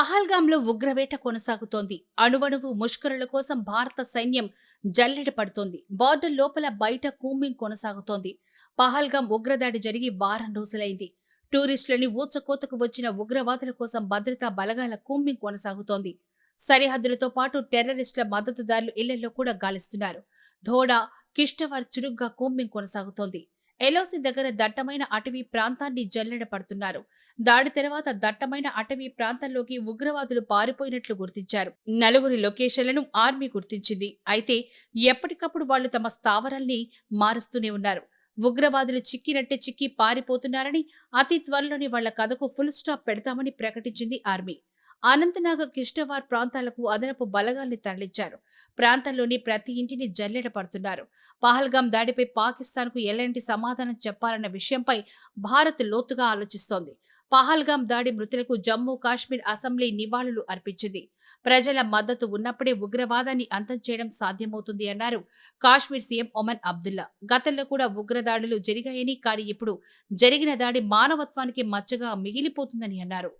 పహల్గాంలో ఉగ్రవేట కొనసాగుతోంది. అణువణువు ముష్కరుల కోసం భారత సైన్యం జల్లెడ పడుతోంది. బార్డర్ లోపల బయట కూంబింగ్ కొనసాగుతోంది. పహల్గాం ఉగ్రదాడి జరిగి వారం రోజులైంది. టూరిస్టులని ఊచకోతకు వచ్చిన ఉగ్రవాదుల కోసం భద్రతా బలగాల కూంబింగ్ కొనసాగుతోంది. సరిహద్దులతో పాటు టెర్రరిస్టుల మద్దతుదారులు ఇళ్ళలో కూడా గాలిస్తున్నారు. ధోడా కిష్టవార్ చురుగ్గా కూంబింగ్ కొనసాగుతోంది. ఎల్ఓసి దగ్గర దట్టమైన అటవీ ప్రాంతాన్ని జల్లెడ పడుతున్నారు దాడి తర్వాత దట్టమైన అటవీ ప్రాంతంలోకి ఉగ్రవాదులు పారిపోయినట్లు గుర్తించారు. నలుగురి లొకేషన్లను ఆర్మీ గుర్తించింది. అయితే ఎప్పటికప్పుడు వాళ్ళు తమ స్థావరాల్ని మారుస్తూనే ఉన్నారు. ఉగ్రవాదులు చిక్కినట్టే చిక్కి పారిపోతున్నారని అతి త్వరలోనే వాళ్ళ కథకు ఫుల్ స్టాప్ పెడతామని ప్రకటించింది ఆర్మీ. అనంతనాగ కిష్టవార్ ప్రాంతాలకు అదనపు బలగాల్ని తరలించారు. ప్రాంతంలోని ప్రతి ఇంటిని జల్లెడ పడుతున్నారు. పహల్గాం దాడిపై పాకిస్తాన్కు ఎలాంటి సమాధానం చెప్పాలన్న విషయంపై భారత్ లోతుగా ఆలోచిస్తోంది. పహల్గాం దాడి మృతులకు జమ్మూ కాశ్మీర్ అసెంబ్లీ నివాళులు అర్పించింది. ప్రజల మద్దతు ఉన్నప్పుడే ఉగ్రవాదాన్ని అంతం చేయడం సాధ్యమవుతుంది అన్నారు కాశ్మీర్ సీఎం ఒమన్ అబ్దుల్లా. గతంలో కూడా ఉగ్రదాడులు జరిగాయని కానీ ఇప్పుడు జరిగిన దాడి మానవత్వానికి మచ్చగా మిగిలిపోతుందని అన్నారు.